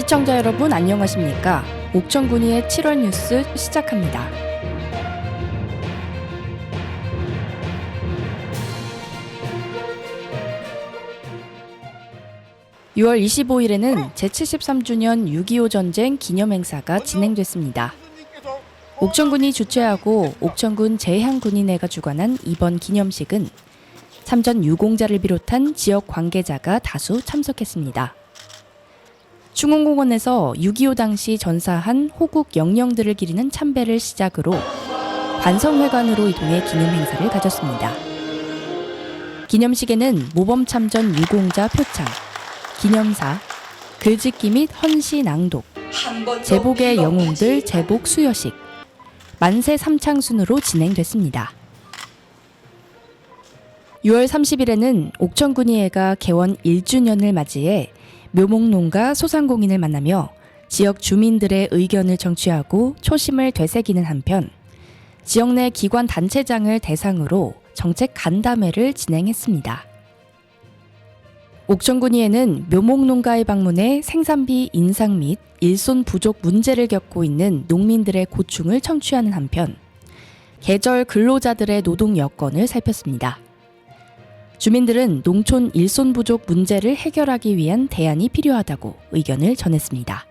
시청자 여러분 안녕하십니까? 옥천군위의 7월 뉴스 시작합니다. (6월 25일에는) 제73주년 (6.25) 전쟁 기념행사가 진행됐습니다. 옥천군이 주최하고 옥천군 재향군인회가 주관한 이번 기념식은 참전 유공자를 비롯한 지역 관계자가 다수 참석했습니다. 충원공원에서 6.25 당시 전사한 호국 영령들을 기리는 참배를 시작으로 관성회관으로 이동해 기념 행사를 가졌습니다. 기념식에는 모범 참전 유공자 표창, 기념사, 글짓기 및 헌시 낭독, 제복의 영웅들 제복 수여식, 만세 삼창순으로 진행됐습니다. 6월 30일에는 옥천군의회가 개원 1주년을 맞이해 묘목농가 소상공인을 만나며 지역 주민들의 의견을 청취하고 초심을 되새기는 한편 지역 내 기관 단체장을 대상으로 정책 간담회를 진행했습니다. 옥천군의회는 묘목농가에 방문해 생산비 인상 및 일손 부족 문제를 겪고 있는 농민들의 고충을 청취하는 한편 계절 근로자들의 노동 여건을 살폈습니다. 주민들은 농촌 일손 부족 문제를 해결하기 위한 대안이 필요하다고 의견을 전했습니다.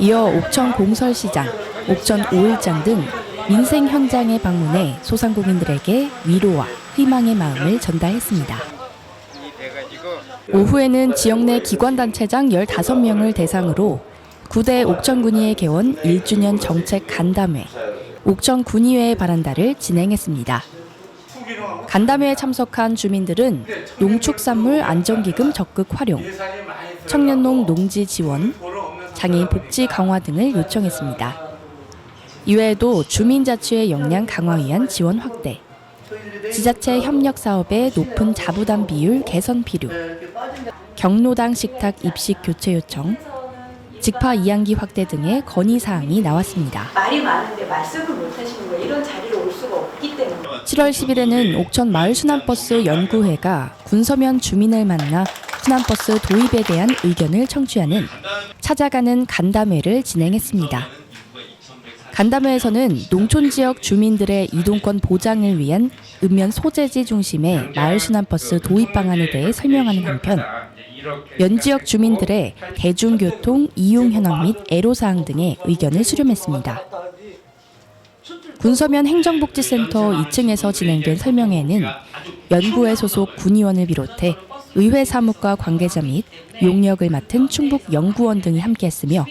이어 옥천 공설시장, 옥천 오일장 등 민생 현장에 방문해 소상공인들에게 위로와 희망의 마음을 전달했습니다. 오후에는 지역 내 기관단체장 15명을 대상으로 9대 옥천군의회 개원 1주년 정책 간담회, 옥천군의회의 바란다를 진행했습니다. 간담회에 참석한 주민들은 농축산물 안정기금 적극 활용, 청년농 농지 지원, 장애인 복지 강화 등을 요청했습니다. 이외에도 주민자치의 역량 강화 위한 지원 확대, 지자체 협력 사업의 높은 자부담 비율 개선 필요, 경로당 식탁 입식 교체 요청, 직파 이양기 확대 등의 건의 사항이 나왔습니다. 말이 많은데 말씀을 못 하시는 거예요. 이런 자리로 올 수가 없기 때문에. 7월 10일에는 옥천 마을 순환버스 연구회가 군서면 주민을 만나 순환버스 도입에 대한 의견을 청취하는 찾아가는 간담회를 진행했습니다. 간담회에서는 농촌 지역 주민들의 이동권 보장을 위한 읍면 소재지 중심의 마을 순환버스 도입 방안에 대해 설명하는 한편 면 지역 주민들의 대중교통 이용 현황 및 애로사항 등의 의견을 수렴했습니다. 군서면 행정복지센터 2층에서 진행된 설명회에는 연구회 소속 군의원을 비롯해 의회 사무과 관계자 및 용역을 맡은 충북 연구원 등이 함께했으며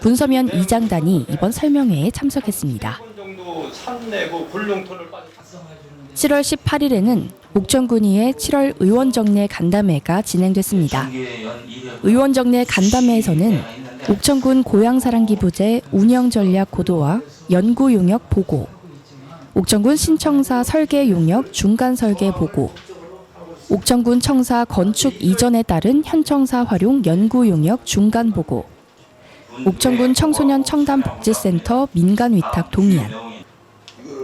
군서면 이장단이 이번 설명회에 참석했습니다. 정도 산내고 불용토를 빠져 7월 18일에는 옥천군의회 7월 의원정례 간담회가 진행됐습니다. 의원정례 간담회에서는 옥천군 고향사랑기부제 운영전략 고도화 연구 용역 보고, 옥천군 신청사 설계 용역 중간 설계 보고, 옥천군 청사 건축 이전에 따른 현청사 활용 연구 용역 중간 보고, 옥천군 청소년 청담복지센터 민간 위탁 동의안,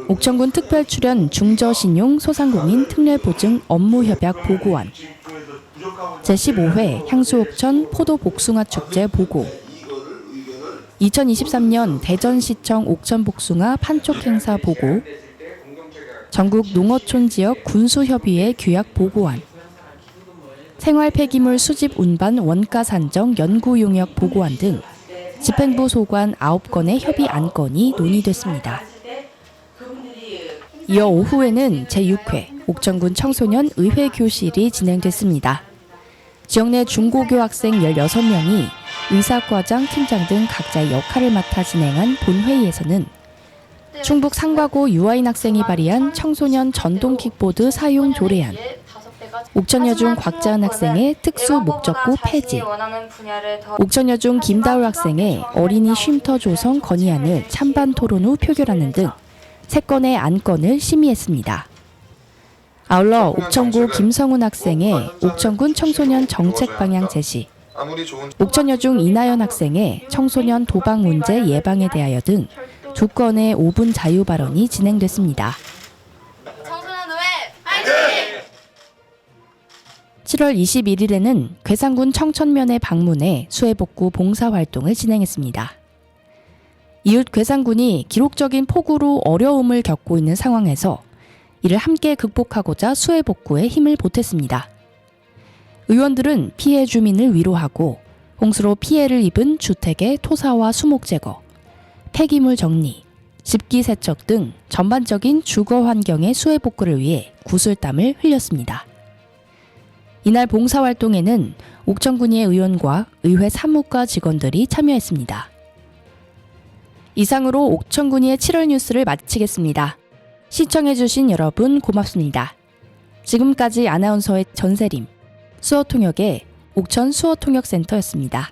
옥천군 특별 출연 중저신용 소상공인 특례 보증 업무 협약 보고안, 제15회 향수옥천 포도 복숭아 축제 보고, 2023년 대전시청 옥천 복숭아 판촉 행사 보고, 전국 농어촌 지역 군수협의회 규약 보고안, 생활 폐기물 수집 운반 원가 산정 연구 용역 보고안 등 집행부 소관 9건의 협의 안건이 논의됐습니다. 이어 오후에는 제6회 옥천군 청소년 의회 교실이 진행됐습니다. 지역 내 중고교 학생 16명이 의사과장, 팀장 등 각자의 역할을 맡아 진행한 본회의에서는 충북 상과고 유아인 학생이 발의한 청소년 전동 킥보드 사용 조례안, 옥천여중 곽자은 학생의 특수 목적고 폐지, 옥천여중 김다울 학생의 어린이 쉼터 조성 건의안을 찬반 토론 후 표결하는 등 세 건의 안건을 심의했습니다. 아울러 옥천고 김성훈 학생의 옥천군 청소년 정책 방향 제시, 옥천여중 이나연 학생의 청소년 도박 문제 예방에 대하여 등 두 건의 5분 자유 발언이 진행됐습니다. 청소년 노회 파이팅! 7월 21일에는 괴산군 청천면에 방문해 수해복구 봉사활동을 진행했습니다. 이웃 괴산군이 기록적인 폭우로 어려움을 겪고 있는 상황에서 이를 함께 극복하고자 수해 복구에 힘을 보탰습니다. 의원들은 피해 주민을 위로하고 홍수로 피해를 입은 주택의 토사와 수목 제거, 폐기물 정리, 집기 세척 등 전반적인 주거 환경의 수해 복구를 위해 구슬땀을 흘렸습니다. 이날 봉사활동에는 옥천군의 의원과 의회 사무과 직원들이 참여했습니다. 이상으로 옥천군의 7월 뉴스를 마치겠습니다. 시청해주신 여러분 고맙습니다. 지금까지 아나운서의 전세림, 수어통역의 옥천 수어통역센터였습니다.